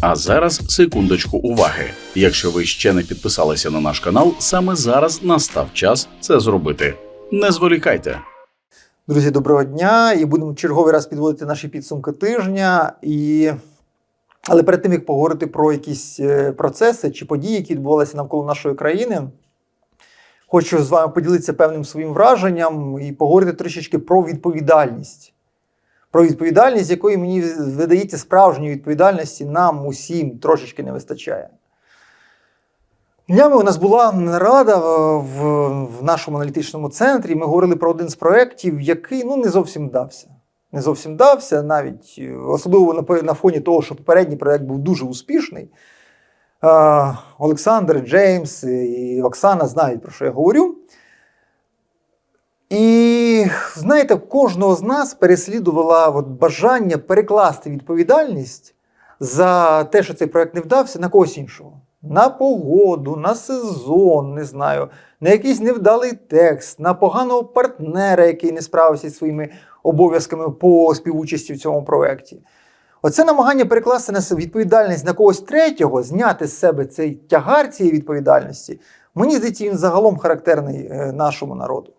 А зараз секундочку уваги. Якщо ви ще не підписалися на наш канал, саме зараз настав час це зробити. Не зволікайте. Друзі, доброго дня! І будемо черговий раз підводити наші підсумки тижня. І... Але перед тим як поговорити про якісь е, процеси чи події, які відбувалися навколо нашої країни, хочу з вами поділитися певним своїм враженням і поговорити трішечки про відповідальність. Про відповідальність, якої мені видається справжньої відповідальності, нам усім трошечки не вистачає. Днями у нас була нарада в, в нашому аналітичному центрі. Ми говорили про один з проєктів, який ну, не зовсім вдався. Не зовсім вдався, навіть е, особливо на, на фоні того, що попередній проєкт був дуже успішний. Олександр, Джеймс і Оксана знають, про що я говорю. І знаєте, кожного з нас переслідувала от бажання перекласти відповідальність за те, що цей проект не вдався, на когось іншого. На погоду, на сезон, не знаю, на якийсь невдалий текст, на поганого партнера, який не справився зі своїми обов'язками по співучасті в цьому проєкті. Оце намагання перекласти на відповідальність на когось третього, зняти з себе цей тягар цієї відповідальності, мені здається, він загалом характерний е, нашому народу.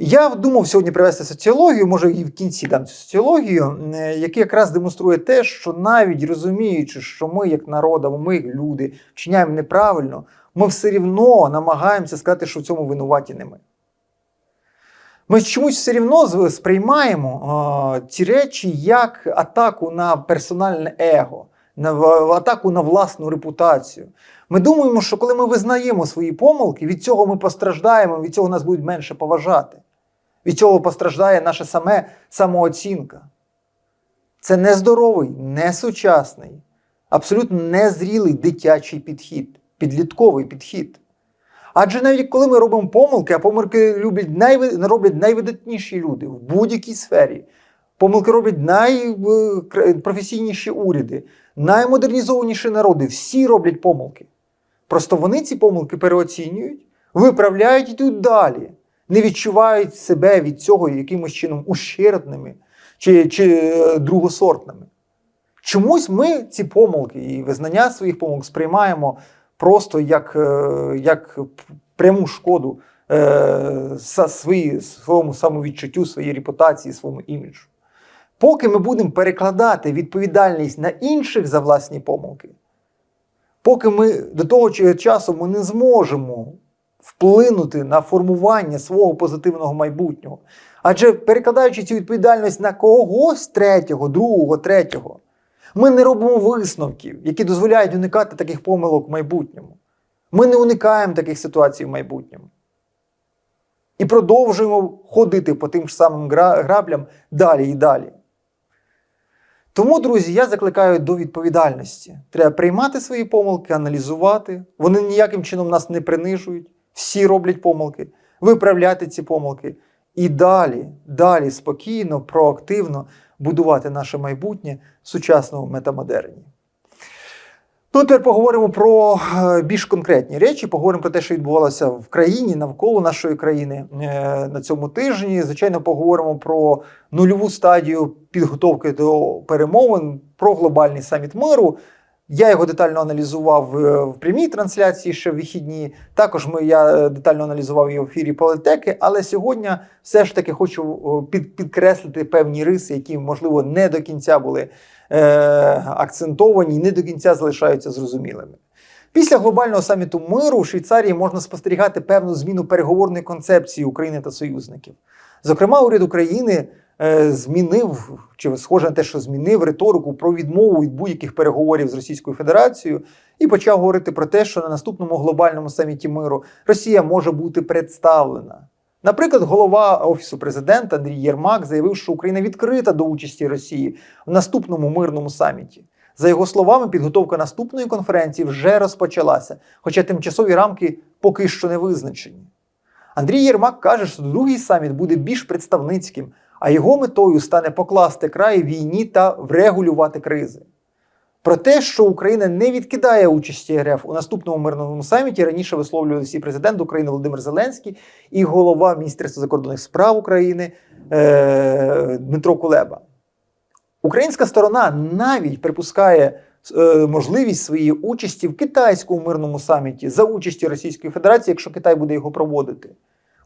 Я думав сьогодні привести соціологію, може і в кінці дам цю соціологію, е, яка якраз демонструє те, що навіть розуміючи, що ми, як народ, ми, люди, вчиняємо неправильно, ми все рівно намагаємося сказати, що в цьому винуваті не ми. Ми чомусь все рівно сприймаємо ці речі як атаку на персональне его, на атаку на власну репутацію. Ми думаємо, що коли ми визнаємо свої помилки, від цього ми постраждаємо, від цього нас будуть менше поважати. Від цього постраждає наша саме самооцінка. Це нездоровий, несучасний, абсолютно незрілий дитячий підхід, підлітковий підхід. Адже навіть коли ми робимо помилки, а помилки люблять найви... роблять найвидатніші люди в будь-якій сфері, помилки роблять найпрофесійніші уряди, наймодернізованіші народи, всі роблять помилки. Просто вони ці помилки переоцінюють, виправляють і йдуть далі не відчувають себе від цього якимось чином ущербними чи, чи е, другосортними. Чомусь ми ці помилки і визнання своїх помилок сприймаємо просто як е, як пряму шкоду е, свої, своєму самовідчуттю, своїй репутації, своєму іміджу. Поки ми будемо перекладати відповідальність на інших за власні помилки, поки ми до того часу ми не зможемо вплинути на формування свого позитивного майбутнього. Адже перекладаючи цю відповідальність на когось третього, другого, третього, ми не робимо висновків, які дозволяють уникати таких помилок в майбутньому. Ми не уникаємо таких ситуацій в майбутньому. І продовжуємо ходити по тим ж самим граблям далі і далі. Тому, друзі, я закликаю до відповідальності. Треба приймати свої помилки, аналізувати. Вони ніяким чином нас не принижують всі роблять помилки, виправляти ці помилки і далі, далі спокійно, проактивно будувати наше майбутнє в сучасному метамодерні. Ну, тепер поговоримо про е, більш конкретні речі. Поговоримо про те, що відбувалося в країні навколо нашої країни е, на цьому тижні. Звичайно, поговоримо про нульову стадію підготовки до перемовин, про глобальний саміт миру. Я його детально аналізував е, в прямій трансляції ще в вихідні. Також ми, я е, детально аналізував її в ефірі політеки, але сьогодні все ж таки хочу під, підкреслити певні риси, які, можливо, не до кінця були е, акцентовані не до кінця залишаються зрозумілими. Після глобального саміту миру в Швейцарії можна спостерігати певну зміну переговорної концепції України та союзників. Зокрема, уряд України. Е, змінив чи схоже на те, що змінив риторику про відмову від будь-яких переговорів з Російською Федерацією і почав говорити про те, що на наступному глобальному саміті миру Росія може бути представлена. Наприклад, голова Офісу президента Андрій Єрмак заявив, що Україна відкрита до участі Росії в наступному мирному саміті. За його словами, підготовка наступної конференції вже розпочалася, хоча тимчасові рамки поки що не визначені. Андрій Єрмак каже, що другий саміт буде більш представницьким, а його метою стане покласти край війні та врегулювати кризи. Про те, що Україна не відкидає участі РФ у наступному мирному саміті, раніше висловлювався і президент України Володимир Зеленський, і голова Міністерства закордонних справ України е, Дмитро Кулеба. Українська сторона навіть припускає е, можливість своєї участі в китайському мирному саміті за участі Російської Федерації, якщо Китай буде його проводити.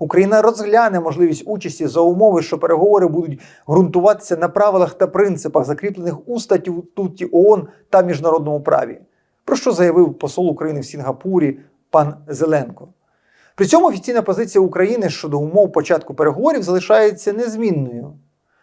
Україна розгляне можливість участі за умови, що переговори будуть ґрунтуватися на правилах та принципах, закріплених у статуті ООН та міжнародному праві, про що заявив посол України в Сінгапурі пан Зеленко. При цьому офіційна позиція України щодо умов початку переговорів залишається незмінною.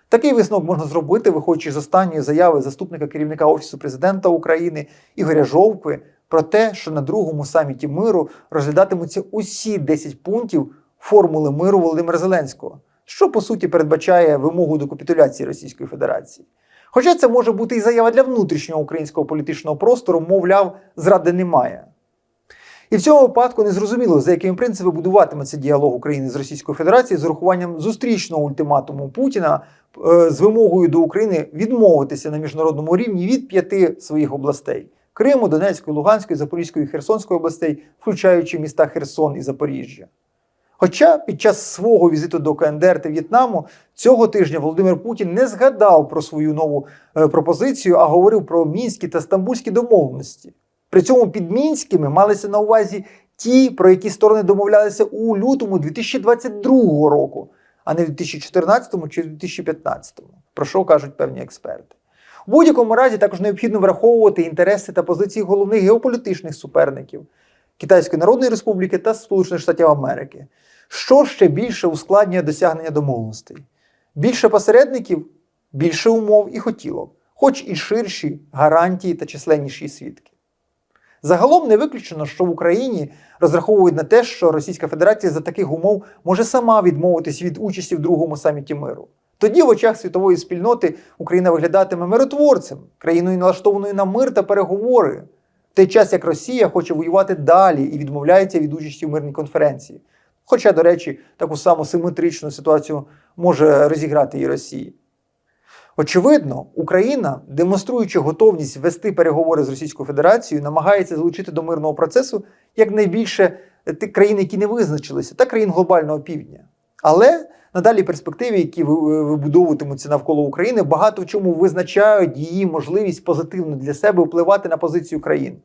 Такий висновок можна зробити, виходячи з останньої заяви заступника керівника Офісу президента України Ігоря Жовкви про те, що на другому саміті миру розглядатимуться усі 10 пунктів формули миру Володимира Зеленського, що по суті передбачає вимогу до капітуляції Російської Федерації. Хоча це може бути і заява для внутрішнього українського політичного простору, мовляв, зради немає. І в цьому випадку не зрозуміло, за якими принципами будуватиметься діалог України з Російською Федерацією з урахуванням зустрічного ультиматуму Путіна е, з вимогою до України відмовитися на міжнародному рівні від п'яти своїх областей: Криму, Донецької, Луганської, Запорізької Херсонської областей, включаючи міста Херсон і Запоріжжя. Хоча під час свого візиту до КНДР та В'єтнаму цього тижня Володимир Путін не згадав про свою нову е, пропозицію, а говорив про мінські та стамбульські домовленості. При цьому під мінськими малися на увазі ті, про які сторони домовлялися у лютому 2022 року, а не в 2014 чи 2015, про що кажуть певні експерти. У будь-якому разі також необхідно враховувати інтереси та позиції головних геополітичних суперників Китайської Народної Республіки та Сполучених Штатів Америки, що ще більше ускладнює досягнення домовленостей. Більше посередників, більше умов і хотілок, хоч і ширші гарантії та численніші свідки. Загалом не виключено, що в Україні розраховують на те, що Російська Федерація за таких умов може сама відмовитись від участі в другому саміті миру. Тоді, в очах світової спільноти, Україна виглядатиме миротворцем, країною налаштованою на мир та переговори, той час як Росія хоче воювати далі і відмовляється від участі в мирній конференції. Хоча, до речі, таку саму симетричну ситуацію може розіграти і Росія. Очевидно, Україна, демонструючи готовність вести переговори з Російською Федерацією, намагається залучити до мирного процесу якнайбільше тих країн, які не визначилися, та країн глобального півдня. Але надалі перспективи, які ви- вибудовуватимуться навколо України, багато в чому визначають її можливість позитивно для себе впливати на позицію країн.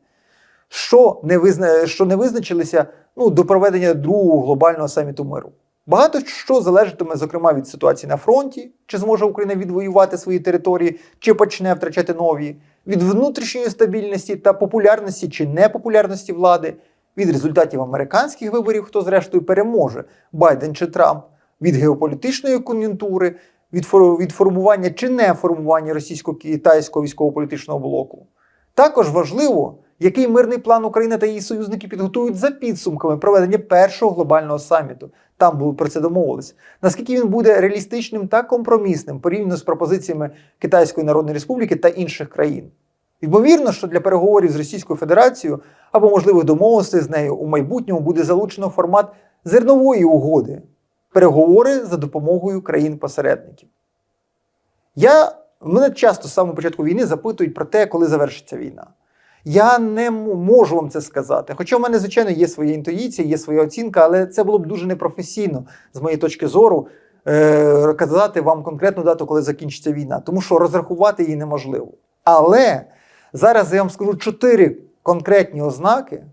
Що не, визна... що не визначилися ну, до проведення другого глобального саміту миру. Багато що залежатиме, зокрема, від ситуації на фронті, чи зможе Україна відвоювати свої території, чи почне втрачати нові, від внутрішньої стабільності та популярності чи непопулярності влади, від результатів американських виборів, хто зрештою переможе Байден чи Трамп, від геополітичної кон'юнктури, від, від формування чи не формування російсько-китайського військово-політичного блоку. Також важливо, який мирний план Україна та її союзники підготують за підсумками проведення першого глобального саміту. Там були про це домовились. Наскільки він буде реалістичним та компромісним порівняно з пропозиціями Китайської Народної Республіки та інших країн. Ймовірно, що для переговорів з Російською Федерацією або можливих домовленостей з нею у майбутньому буде залучено формат зернової угоди переговори за допомогою країн-посередників. Я мене часто з самого початку війни запитують про те, коли завершиться війна. Я не можу вам це сказати. Хоча в мене, звичайно, є своя інтуїція, є своя оцінка, але це було б дуже непрофесійно, з моєї точки зору, е- казати вам конкретну дату, коли закінчиться війна, тому що розрахувати її неможливо. Але зараз я вам скажу чотири конкретні ознаки.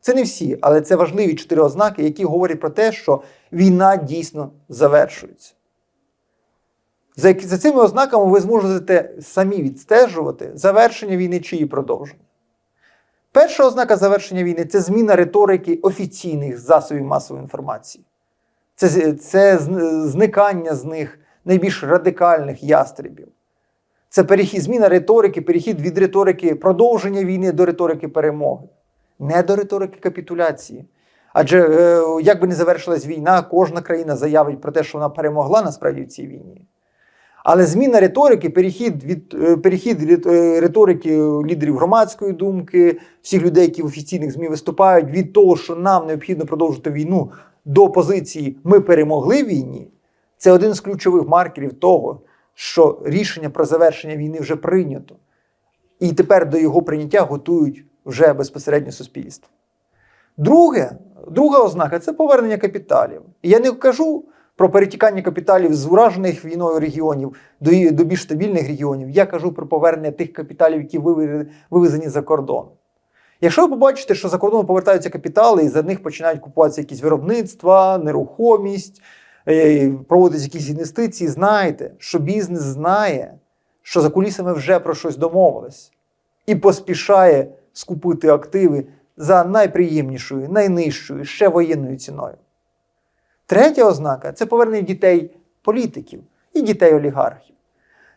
Це не всі, але це важливі чотири ознаки, які говорять про те, що війна дійсно завершується. За, цими ознаками ви зможете самі відстежувати завершення війни чи її продовження. Перша ознака завершення війни це зміна риторики офіційних засобів масової інформації. Це, це зникання з них найбільш радикальних ястребів. Це перехід, зміна риторики, перехід від риторики продовження війни до риторики перемоги, не до риторики капітуляції. Адже е, як би не завершилась війна, кожна країна заявить про те, що вона перемогла насправді в цій війні. Але зміна риторики, перехід від е, перехід е, риторики лідерів громадської думки, всіх людей, які в офіційних ЗМІ виступають, від того, що нам необхідно продовжити війну, до позиції Ми перемогли війні, це один з ключових маркерів того, що рішення про завершення війни вже прийнято. І тепер до його прийняття готують вже безпосередньо суспільство. Друге, друга ознака це повернення капіталів. Я не кажу про перетікання капіталів з уражених війною регіонів до, до більш стабільних регіонів. Я кажу про повернення тих капіталів, які вивезені за кордон. Якщо ви побачите, що за кордону повертаються капітали і за них починають купуватися якісь виробництва, нерухомість, е, якісь інвестиції, знайте, що бізнес знає, що за кулісами вже про щось домовились, і поспішає скупити активи за найприємнішою, найнижчою, ще воєнною ціною. Третя ознака це повернення дітей політиків і дітей олігархів.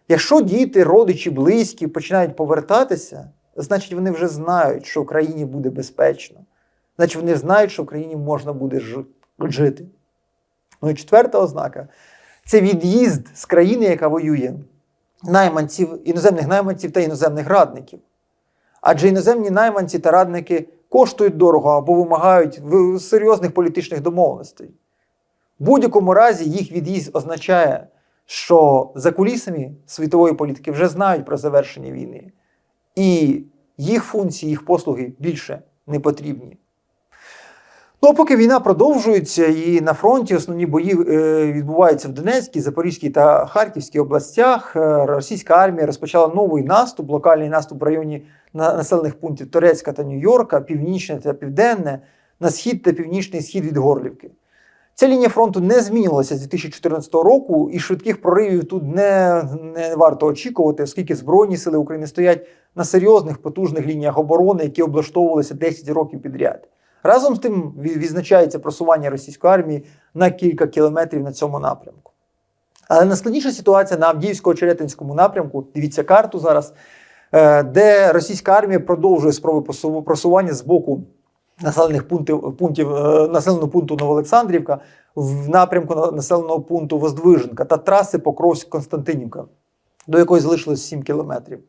Якщо діти, родичі, близькі починають повертатися, значить вони вже знають, що в країні буде безпечно. Значить, вони знають, що в країні можна буде жити. Ну і четверта ознака це від'їзд з країни, яка воює найманців, іноземних найманців та іноземних радників. Адже іноземні найманці та радники коштують дорого або вимагають серйозних політичних домовленостей. В будь-якому разі їх від'їзд означає, що за кулісами світової політики вже знають про завершення війни, і їх функції, їх послуги більше не потрібні. Ну, а поки війна продовжується, і на фронті основні бої е, відбуваються в Донецькій, Запорізькій та Харківській областях. е, Російська армія розпочала новий наступ, локальний наступ в районі населених пунктів Турецька та Нью-Йорка, північне та південне, на схід та північний схід від Горлівки. Ця лінія фронту не змінювалася з 2014 року, і швидких проривів тут не, не варто очікувати, оскільки Збройні сили України стоять на серйозних потужних лініях оборони, які облаштовувалися 10 років підряд. Разом з тим відзначається просування російської армії на кілька кілометрів на цьому напрямку. Але найскладніша ситуація на Авдіївсько-Черетинському напрямку. Дивіться карту зараз, е, де російська армія продовжує спроби просування з боку населених пунктів, пунктів е, населеного пункту Новоолександрівка в напрямку населеного пункту Воздвиженка та траси Покровськ-Константинівка, до якої залишилось 7 кілометрів.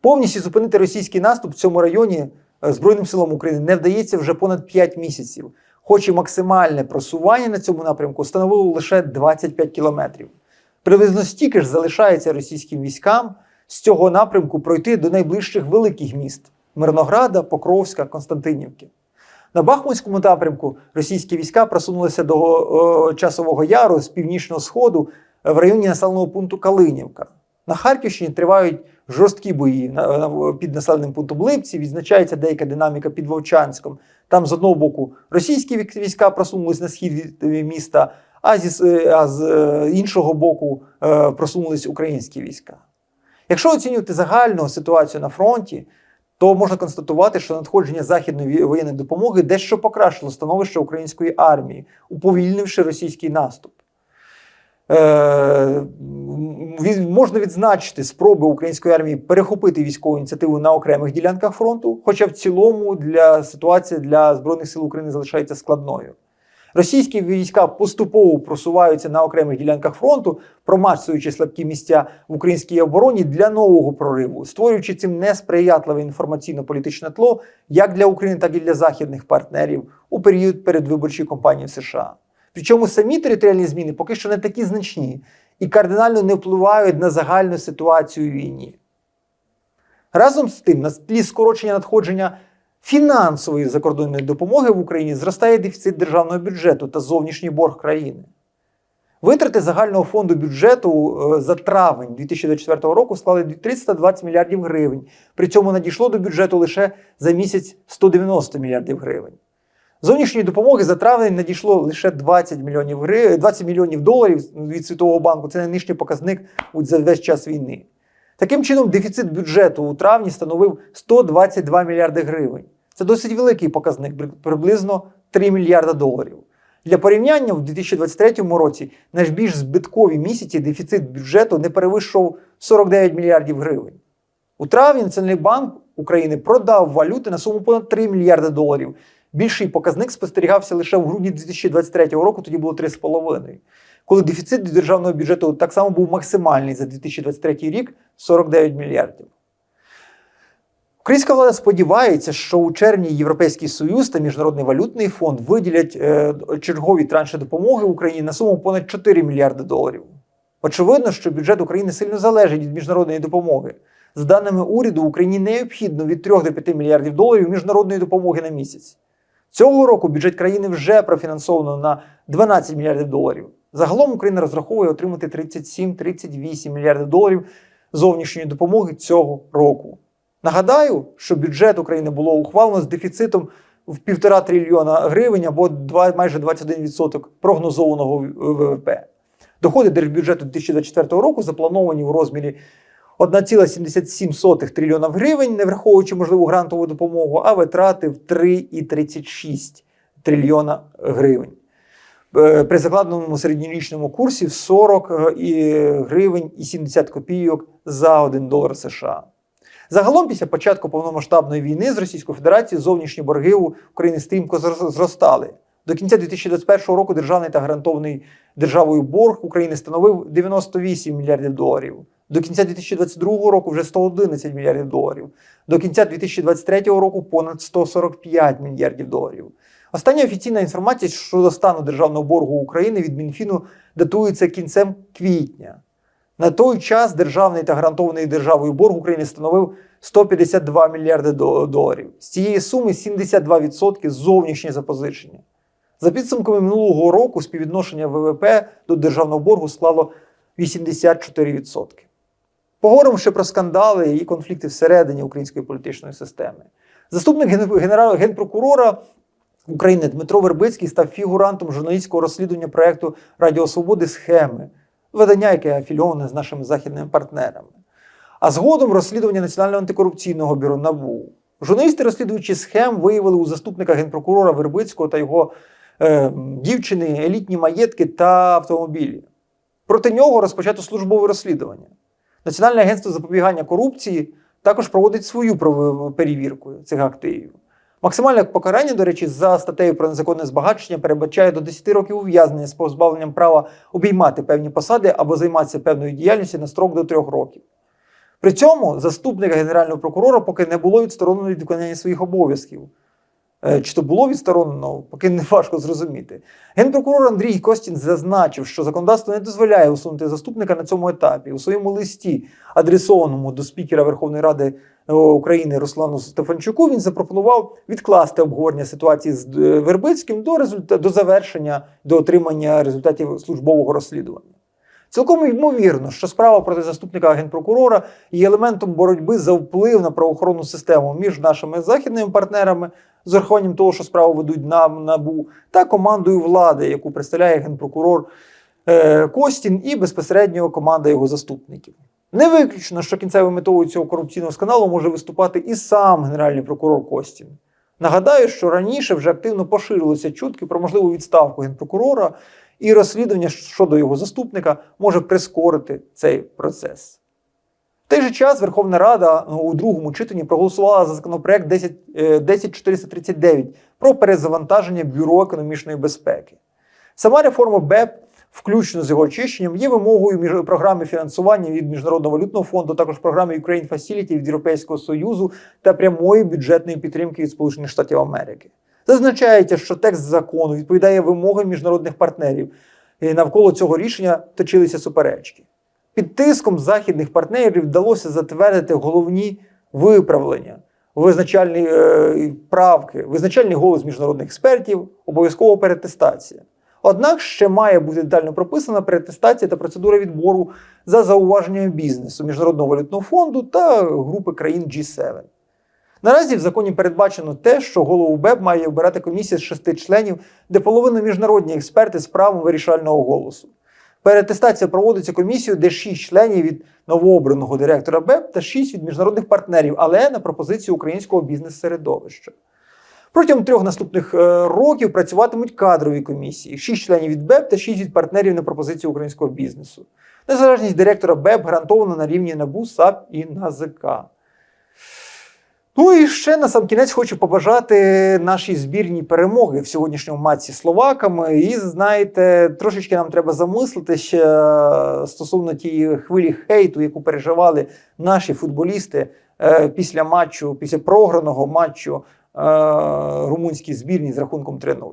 Повністю зупинити російський наступ в цьому районі е, Збройним силам України не вдається вже понад 5 місяців, хоч і максимальне просування на цьому напрямку становило лише 25 кілометрів. Приблизно стільки ж залишається російським військам з цього напрямку пройти до найближчих великих міст Мирнограда, Покровська, Константинівки. На Бахмутському напрямку російські війська просунулися до о, часового яру з північного сходу е, в районі населеного пункту Калинівка. На Харківщині тривають жорсткі бої під населеним пунктом Липці. Відзначається деяка динаміка під Вовчанськом. Там з одного боку російські війська просунулись на схід від міста, а, зі, е, а з е, іншого боку просунулись українські війська. Якщо оцінювати загальну ситуацію на фронті, то можна констатувати, що надходження західної воєнної допомоги дещо покращило становище української армії, уповільнивши російський наступ. Е, можна відзначити спроби української армії перехопити військову ініціативу на окремих ділянках фронту, хоча в цілому для ситуація для Збройних сил України залишається складною. Російські війська поступово просуваються на окремих ділянках фронту, промацуючи слабкі місця в українській обороні для нового прориву, створюючи цим несприятливе інформаційно-політичне тло як для України, так і для західних партнерів у період передвиборчої кампанії в США. Причому самі територіальні зміни поки що не такі значні і кардинально не впливають на загальну ситуацію у війні. Разом з тим, на тлі скорочення надходження фінансової закордонної допомоги в Україні зростає дефіцит державного бюджету та зовнішній борг країни. Витрати загального фонду бюджету е, за травень 2024 року склали 320 мільярдів гривень. При цьому надійшло до бюджету лише за місяць 190 мільярдів гривень. Зовнішньої допомоги за травень надійшло лише 20 мільйонів гривень, 20 мільйонів доларів від Світового банку. Це найнижчий показник за весь час війни. Таким чином, дефіцит бюджету у травні становив 122 мільярди гривень. Це досить великий показник, приблизно 3 мільярда доларів. Для порівняння, в 2023 році найбільш збиткові місяці дефіцит бюджету не перевищував 49 мільярдів гривень. У травні Національний банк України продав валюти на суму понад 3 мільярди доларів. Більший показник спостерігався лише в грудні 2023 року, тоді було 3,5. Коли дефіцит державного бюджету так само був максимальний за 2023 рік 49 мільярдів. Українська влада сподівається, що у червні Європейський Союз та Міжнародний валютний фонд виділять е, чергові транші допомоги Україні на суму понад 4 мільярди доларів. Очевидно, що бюджет України сильно залежить від міжнародної допомоги. За даними уряду, Україні необхідно від 3 до 5 мільярдів доларів міжнародної допомоги на місяць. Цього року бюджет країни вже профінансовано на 12 мільярдів доларів. Загалом Україна розраховує отримати 37-38 мільярдів доларів зовнішньої допомоги цього року. Нагадаю, що бюджет України було ухвалено з дефіцитом в півтора трильйона гривень або два, майже 21% прогнозованого ВВП. Доходи держбюджету 2024 року заплановані у розмірі 1,77 трильйона гривень, не враховуючи можливу грантову допомогу, а витрати в 3,36 трильйона гривень. Е, При закладеному середньорічному курсі в 40 е, гривень і 70 копійок за 1 долар США. Загалом, після початку повномасштабної війни з Російською Федерацією зовнішні борги у України стрімко зростали. До кінця 2021 року державний та гарантований державою борг України становив 98 мільярдів доларів. До кінця 2022 року вже 111 мільярдів доларів. До кінця 2023 року понад 145 мільярдів доларів. Остання офіційна інформація щодо стану державного боргу України від Мінфіну датується кінцем квітня. На той час державний та гарантований державою борг України становив 152 мільярди доларів. З цієї суми 72% зовнішні запозичення. За підсумками минулого року співвідношення ВВП до державного боргу склало 84%. Поговоримо ще про скандали і конфлікти всередині української політичної системи. Заступник генерал генпрокурора України Дмитро Вербицький став фігурантом журналістського розслідування проєкту Радіо Свободи схеми, видання, яке афільоване з нашими західними партнерами. А згодом розслідування Національного антикорупційного бюро НАБУ. Журналісти, розслідуючи схем, виявили у заступника генпрокурора Вербицького та його е, дівчини елітні маєтки та автомобілі. Проти нього розпочато службове розслідування. Національне агентство запобігання корупції також проводить свою перевірку цих активів. Максимальне покарання, до речі, за статтею про незаконне збагачення передбачає до 10 років ув'язнення з позбавленням права обіймати певні посади або займатися певною діяльністю на строк до 3 років. При цьому заступника генерального прокурора поки не було відсторонено від виконання своїх обов'язків. Е, Чи то було відсторонено, поки не важко зрозуміти. Генпрокурор Андрій Костін зазначив, що законодавство не дозволяє усунути заступника на цьому етапі. У своєму листі, адресованому до спікера Верховної Ради е, України Руслану Стефанчуку, він запропонував відкласти обговорення ситуації з е, Вербицьким до результа... до завершення, до отримання результатів службового розслідування. Цілком ймовірно, що справа проти заступника генпрокурора є елементом боротьби за вплив на правоохоронну систему між нашими західними партнерами, з урахуванням того, що справу ведуть на НАБУ, та командою влади, яку представляє генпрокурор е, Костін і безпосередньо команда його заступників. Не виключно, що кінцевою метою цього корупційного скандалу може виступати і сам генеральний прокурор Костін. Нагадаю, що раніше вже активно поширилися чутки про можливу відставку генпрокурора, і розслідування щодо його заступника може прискорити цей процес. В той же час Верховна Рада ну, у другому читанні проголосувала за законопроект 10, е, 10439 про перезавантаження Бюро економічної безпеки. Сама реформа БЕП, включно з його очищенням, є вимогою між програми фінансування від Міжнародного валютного фонду, також програми Ukraine Facility від Європейського Союзу та прямої бюджетної підтримки від Сполучених Штатів Америки. Зазначається, що текст закону відповідає вимогам міжнародних партнерів. І навколо цього рішення точилися суперечки. Під тиском західних партнерів вдалося затвердити головні виправлення, визначальні е, правки, визначальний голос міжнародних експертів, обов'язкова перетестація. Однак ще має бути детально прописана перетестація та процедура відбору за зауваженнями бізнесу, Міжнародного валютного фонду та групи країн G7. Наразі в законі передбачено те, що голову БЕБ має обирати комісія з шести членів, де половина міжнародні експерти з правом вирішального голосу. Перетестація проводиться комісією, де шість членів від новообраного директора БЕБ та шість від міжнародних партнерів, але на пропозицію українського бізнес-середовища. Протягом трьох наступних е, років працюватимуть кадрові комісії: шість членів від БЕБ та шість від партнерів на пропозицію українського бізнесу. Незалежність директора БЕБ гарантована на рівні НАБУ, САП і НАЗК. Ну і ще на сам кінець хочу побажати нашій збірній перемоги в сьогоднішньому матчі з словаками. І знаєте, трошечки нам треба замислитися стосовно тієї хвилі хейту, яку переживали наші футболісти е, після матчу, після програного матчу е, румунській збірній з рахунком 3-0.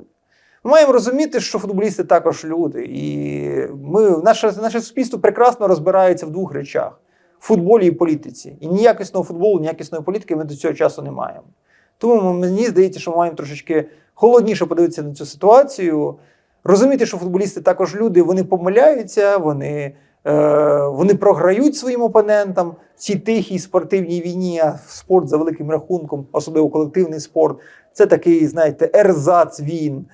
Ми маємо розуміти, що футболісти також люди, і ми наше, наше суспільство прекрасно розбирається в двох речах: футболі і політиці. І ніякісного футболу, ніякісної політики ми до цього часу не маємо. Тому мені здається, що ми маємо трошечки холодніше подивитися на цю ситуацію. Розуміти, що футболісти також люди, вони помиляються, вони, е, вони програють своїм опонентам в цій тихій спортивній війні, а спорт за великим рахунком, особливо колективний спорт, це такий, знаєте, ерзац він.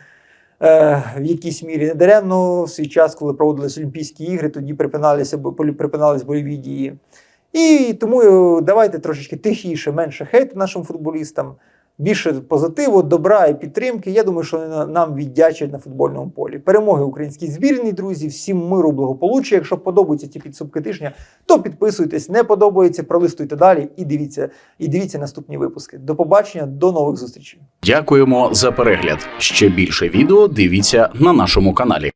Е, в якійсь мірі недаремно в свій час, коли проводились Олімпійські ігри, тоді припиналися припинались бойові дії. І тому е, давайте трошечки тихіше, менше хейт нашим футболістам, більше позитиву, добра і підтримки. Я думаю, що нам віддячать на футбольному полі. Перемоги українській збірній, друзі. Всім миру, благополуччя. Якщо подобаються ті підсумки тижня, то підписуйтесь. Не подобається, пролистуйте далі і дивіться, і дивіться наступні випуски. До побачення, до нових зустрічей. Дякуємо за перегляд. Ще більше відео дивіться на нашому каналі.